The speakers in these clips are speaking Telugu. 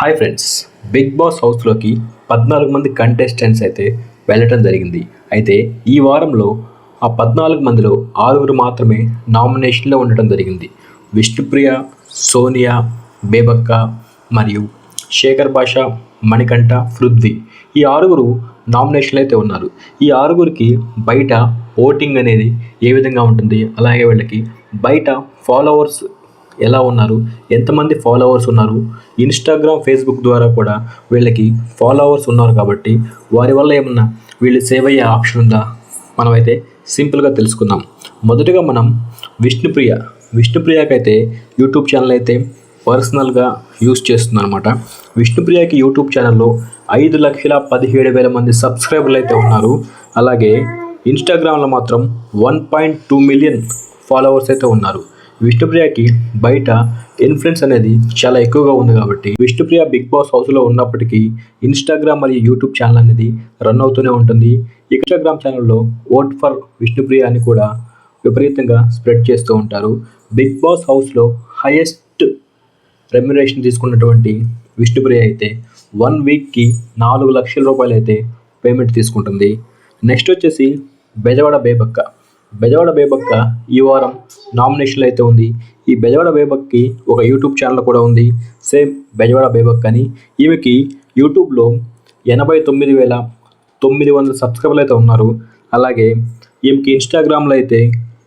హాయ్ ఫ్రెండ్స్ బిగ్ బాస్ హౌస్లోకి పద్నాలుగు మంది కంటెస్టెంట్స్ అయితే వెళ్ళటం జరిగింది. అయితే ఈ వారంలో ఆ పద్నాలుగు మందిలో ఆరుగురు మాత్రమే నామినేషన్లో ఉండటం జరిగింది. విష్ణుప్రియ సోనియా బేబక్క మరియు శేఖర్ భాష మణికంఠ పృథ్వీ ఈ ఆరుగురు నామినేషన్లు అయితే ఉన్నారు. ఈ ఆరుగురికి బయట ఓటింగ్ అనేది ఏ విధంగా ఉంటుంది? అలాగే వీళ్ళకి బయట ఫాలోవర్స్ ఎలా ఉన్నారు? ఎంతమంది ఫాలోవర్స్ ఉన్నారు? ఇన్స్టాగ్రామ్ ఫేస్బుక్ ద్వారా కూడా వీళ్ళకి ఫాలోవర్స్ ఉన్నారు కాబట్టి వారి వల్ల ఏమన్నా వీళ్ళు సేవ్ అయ్యే ఆప్షన్ ఉందా? మనమైతే సింపుల్గా తెలుసుకుందాం. మొదటగా మనం విష్ణుప్రియ. విష్ణుప్రియకైతే యూట్యూబ్ ఛానల్ అయితే పర్సనల్గా యూస్ చేస్తుంది అనమాట విష్ణుప్రియకి యూట్యూబ్ ఛానల్లో ఐదు లక్షల పదిహేడు వేల మంది సబ్స్క్రైబర్లు అయితే ఉన్నారు. అలాగే ఇన్స్టాగ్రామ్లో మాత్రం one point two million followers అయితే ఉన్నారు. విష్ణుప్రియకి బయట ఇన్ఫ్లుయెన్స్ అనేది చాలా ఎక్కువగా ఉంది కాబట్టి విష్ణుప్రియ బిగ్ బాస్ హౌస్లో ఉన్నప్పటికీ ఇన్స్టాగ్రామ్ మరియు యూట్యూబ్ ఛానల్ అనేది రన్ అవుతూనే ఉంటుంది. ఇన్స్టాగ్రామ్ ఛానల్లో ఓట్ ఫర్ విష్ణుప్రియ అని కూడా విపరీతంగా స్ప్రెడ్ చేస్తూ ఉంటారు. బిగ్ బాస్ హౌస్లో హైయెస్ట్ రెమ్యురేషన్ తీసుకున్నటువంటి విష్ణుప్రియ అయితే వన్ వీక్కి నాలుగు లక్షల రూపాయలు అయితే పేమెంట్ తీసుకుంటుంది. నెక్స్ట్ వచ్చేసి బెజవాడ బేబక్క. బెజవాడ బేబక్క ఈ వారం నామినేషన్లు అయితే ఉంది. ఈ బెజవాడ బేబక్కి ఒక యూట్యూబ్ ఛానల్ కూడా ఉంది. సేమ్ బెజవాడ బేబక్ అని ఈమెకి యూట్యూబ్లో ఎనభై తొమ్మిది వేల తొమ్మిది వందల సబ్స్క్రైబర్లు అయితే ఉన్నారు. అలాగే ఈమెకి ఇన్స్టాగ్రామ్లో అయితే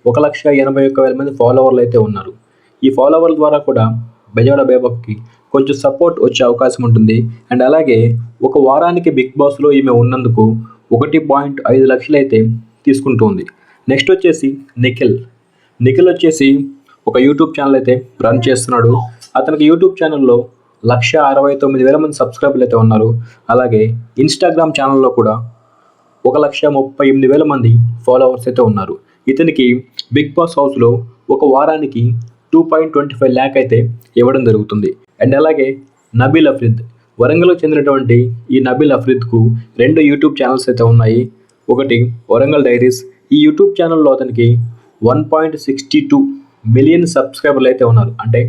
ఒక లక్ష ఎనభై ఒక్క వేల మంది ఫాలోవర్లు అయితే ఉన్నారు. ఈ ఫాలోవర్ల ద్వారా కూడా బెజవాడ బేబక్కి కొంచెం సపోర్ట్ వచ్చే అవకాశం ఉంటుంది. అండ్ అలాగే ఒక వారానికి బిగ్ బాస్లో ఈమె ఉన్నందుకు ఒకటి పాయింట్ ఐదు లక్షలు అయితే తీసుకుంటుంది నెక్స్ట్ వచ్చేసి నిఖిల్. నిఖిల్ వచ్చేసి ఒక యూట్యూబ్ ఛానల్ అయితే రన్ చేస్తున్నాడు. అతనికి యూట్యూబ్ ఛానల్లో లక్ష అరవై తొమ్మిది వేల మంది సబ్స్క్రైబర్లు అయితే ఉన్నారు. అలాగే ఇన్స్టాగ్రామ్ ఛానల్లో కూడా ఒక లక్ష ముప్పై ఎనిమిది వేల మంది ఫాలోవర్స్ అయితే ఉన్నారు. ఇతనికి బిగ్ బాస్ హౌస్లో ఒక వారానికి two point twenty five lakh అయితే ఇవ్వడం జరుగుతుంది. అండ్ అలాగే నబీల్ అఫ్రిద్ వరంగల్కు చెందినటువంటి ఈ నబీల్ అఫ్రిద్కు రెండు యూట్యూబ్ ఛానల్స్ అయితే ఉన్నాయి. ఒకటి వరంగల్ డైరీస్ ఈ యూట్యూబ్ ఛానల్లో అతనికి one point sixty two million సబ్స్క్రైబర్లు అయితే ఉన్నారు. అంటే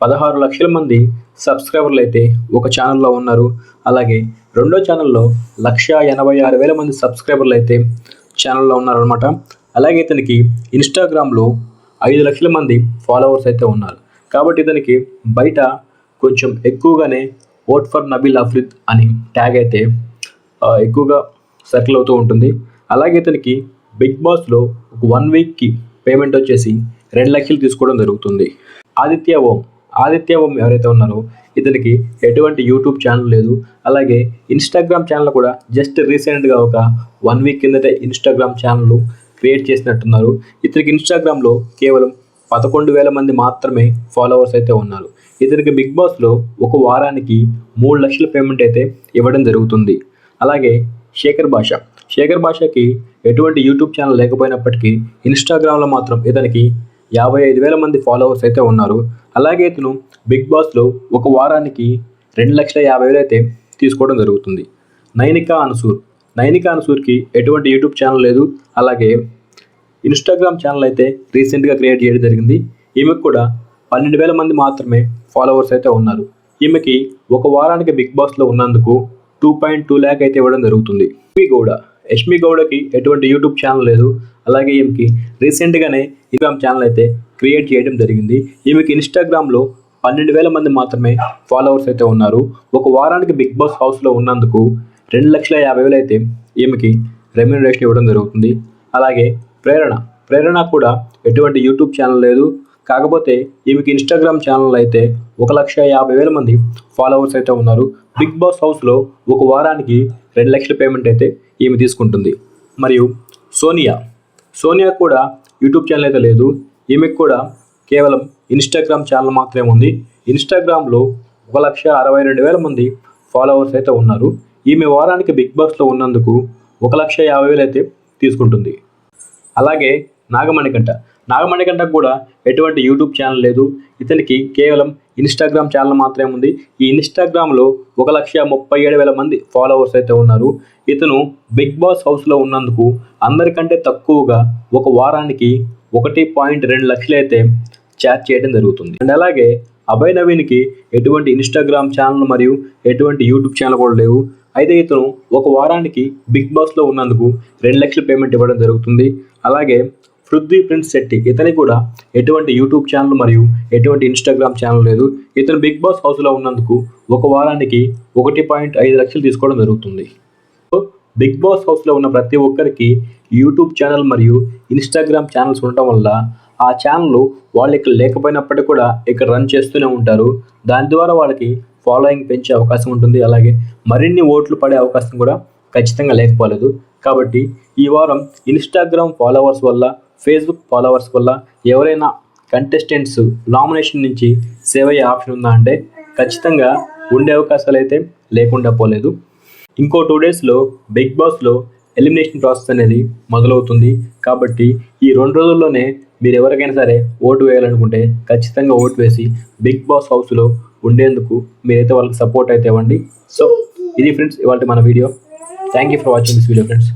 పదహారు లక్షల మంది సబ్స్క్రైబర్లు అయితే ఒక ఛానల్లో ఉన్నారు. అలాగే రెండో ఛానల్లో లక్ష ఎనభై ఆరు వేల మంది సబ్స్క్రైబర్లు అయితే ఛానల్లో ఉన్నారనమాట అలాగే ఇతనికి ఇన్స్టాగ్రామ్లో ఐదు లక్షల మంది ఫాలోవర్స్ అయితే ఉన్నారు. కాబట్టి ఇతనికి బయట కొంచెం ఎక్కువగానే ఓట్ ఫర్ నబీల్ అఫ్రిద్ అని ట్యాగ్ అయితే ఎక్కువగా సర్కిల్ అవుతూ ఉంటుంది. అలాగే ఇతనికి బిగ్ బాస్లో ఒక వన్ వీక్కి పేమెంట్ వచ్చేసి రెండు లక్షలు తీసుకోవడం జరుగుతుంది. ఆదిత్య ఓం ఆదిత్య ఓం ఎవరైతే ఉన్నారో ఇతనికి ఎటువంటి యూట్యూబ్ ఛానల్ లేదు. అలాగే ఇన్స్టాగ్రామ్ ఛానల్ కూడా జస్ట్ రీసెంట్గా ఒక వన్ వీక్ కిందటే ఇన్స్టాగ్రామ్ ఛానల్ క్రియేట్ చేసినట్టున్నారు. ఇతనికి ఇన్స్టాగ్రామ్లో కేవలం పదకొండు వేల మంది మాత్రమే ఫాలోవర్స్ అయితే ఉన్నారు. ఇతనికి బిగ్ బాస్లో ఒక వారానికి మూడు లక్షల పేమెంట్ అయితే ఇవ్వడం జరుగుతుంది. అలాగే శేఖర్ భాష శేఖర్ భాషకి ఎటువంటి యూట్యూబ్ ఛానల్ లేకపోయినప్పటికీ ఇన్స్టాగ్రామ్లో మాత్రం ఇతనికి యాభై ఐదు వేల మంది ఫాలోవర్స్ అయితే ఉన్నారు. అలాగే ఇతను బిగ్ బాస్లో ఒక వారానికి రెండు లక్షల యాభై వేలు అయితే తీసుకోవడం జరుగుతుంది. నైనికా అన్సూర్. నైనికా అన్సూర్కి ఎటువంటి యూట్యూబ్ ఛానల్ లేదు. అలాగే ఇన్స్టాగ్రామ్ ఛానల్ అయితే రీసెంట్గా క్రియేట్ చేయడం జరిగింది. ఈమెకు కూడా పన్నెండు వేల మంది మాత్రమే ఫాలోవర్స్ అయితే ఉన్నారు. ఈమెకి ఒక వారానికి బిగ్ బాస్లో ఉన్నందుకు టూ పాయింట్ టూ ల్యాక్ అయితే ఇవ్వడం జరుగుతుంది. గౌడ. యష్మి గౌడకి ఎటువంటి యూట్యూబ్ ఛానల్ లేదు. అలాగే ఈమెకి రీసెంట్గానే ఇన్స్టాగ్రామ్ ఛానల్ అయితే క్రియేట్ చేయడం జరిగింది. ఈమెకి ఇన్స్టాగ్రామ్లో పన్నెండు వేల మంది మాత్రమే ఫాలోవర్స్ అయితే ఉన్నారు. ఒక వారానికి బిగ్ బాస్ హౌస్లో ఉన్నందుకు రెండు లక్షల యాభై వేలు అయితే ఈమెకి రెమ్యూనరేషన్ ఇవ్వడం జరుగుతుంది. అలాగే ప్రేరణ. ప్రేరణ కూడా ఎటువంటి యూట్యూబ్ ఛానల్ లేదు. కాకపోతే ఈమెకి ఇన్స్టాగ్రామ్ ఛానల్ అయితే ఒక లక్ష యాభై వేల మంది ఫాలోవర్స్ అయితే ఉన్నారు. బిగ్ బాస్ హౌస్లో ఒక వారానికి రెండు లక్షల పేమెంట్ అయితే ఈమె తీసుకుంటుంది. మరియు సోనియా. సోనియా కూడా యూట్యూబ్ ఛానల్ అయితే లేదు. ఈమెకు కూడా కేవలం ఇన్స్టాగ్రామ్ ఛానల్ మాత్రమే ఉంది. ఇన్స్టాగ్రామ్లో ఒక లక్ష అరవై రెండు వేల మంది ఫాలోవర్స్ అయితే ఉన్నారు. ఈమె వారానికి బిగ్ బాస్లో ఉన్నందుకు ఒక లక్ష యాభై వేలు అయితే తీసుకుంటుంది. అలాగే నాగమణికంట నాగమణికంటకు కూడా ఎటువంటి యూట్యూబ్ ఛానల్ లేదు. ఇతనికి కేవలం ఇన్స్టాగ్రామ్ ఛానల్ మాత్రమే ఉంది. ఈ ఇన్స్టాగ్రామ్లో ఒక లక్ష ముప్పై ఏడు వేల మంది ఫాలోవర్స్ అయితే ఉన్నారు. ఇతను బిగ్ బాస్ హౌస్లో ఉన్నందుకు అందరికంటే తక్కువగా ఒక వారానికి ఒకటి పాయింట్ రెండు లక్షలు అయితే చార్జ్ చేయడం జరుగుతుంది. అండ్ అలాగే అభయ్ నవీన్కి ఎటువంటి ఇన్స్టాగ్రామ్ ఛానల్ మరియు ఎటువంటి యూట్యూబ్ ఛానల్ కూడా లేవు. అయితే ఇతను ఒక వారానికి బిగ్ బాస్లో ఉన్నందుకు రెండు లక్షల పేమెంట్ ఇవ్వడం జరుగుతుంది. అలాగే పృథ్వీ ప్రిన్స్ శెట్టి. ఇతని కూడా ఎటువంటి యూట్యూబ్ ఛానల్ మరియు ఎటువంటి ఇన్స్టాగ్రామ్ ఛానల్ లేదు. ఇతను బిగ్ బాస్ హౌస్లో ఉన్నందుకు ఒక వారానికి ఒకటి పాయింట్ ఐదు లక్షలు తీసుకోవడం జరుగుతుంది. సో బిగ్ బాస్ హౌస్లో ఉన్న ప్రతి ఒక్కరికి యూట్యూబ్ ఛానల్ మరియు ఇన్స్టాగ్రామ్ ఛానల్స్ ఉండటం వల్ల ఆ ఛానల్ వాళ్ళు ఇక్కడ లేకపోయినప్పటికీ కూడా ఇక్కడ రన్ చేస్తూనే ఉంటారు. దాని ద్వారా వాళ్ళకి ఫాలోయింగ్ పెంచే అవకాశం ఉంటుంది. అలాగే మరిన్ని ఓట్లు పడే అవకాశం కూడా ఖచ్చితంగా లేకపోలేదు. కాబట్టి ఈ వారం ఇన్స్టాగ్రామ్ ఫాలోవర్స్ వల్ల ఫేస్బుక్ ఫాలోవర్స్ వల్ల ఎవరైనా కంటెస్టెంట్స్ నామినేషన్ నుంచి సేవ్ అయ్యే ఆప్షన్ ఉందా అంటే ఖచ్చితంగా ఉండే అవకాశాలు అయితే లేకుండా పోలేదు. ఇంకో టూ డేస్లో బిగ్ బాస్లో ఎలిమినేషన్ ప్రాసెస్ అనేది మొదలవుతుంది. కాబట్టి ఈ రెండు రోజుల్లోనే మీరు ఎవరికైనా సరే ఓటు వేయాలనుకుంటే ఖచ్చితంగా ఓటు వేసి బిగ్ బాస్ హౌస్లో ఉండేందుకు మీరైతే వాళ్ళకి సపోర్ట్ అయితే ఇవ్వండి. సో ఇది ఫ్రెండ్స్ ఇవాళ మన video thank you for watching this video friends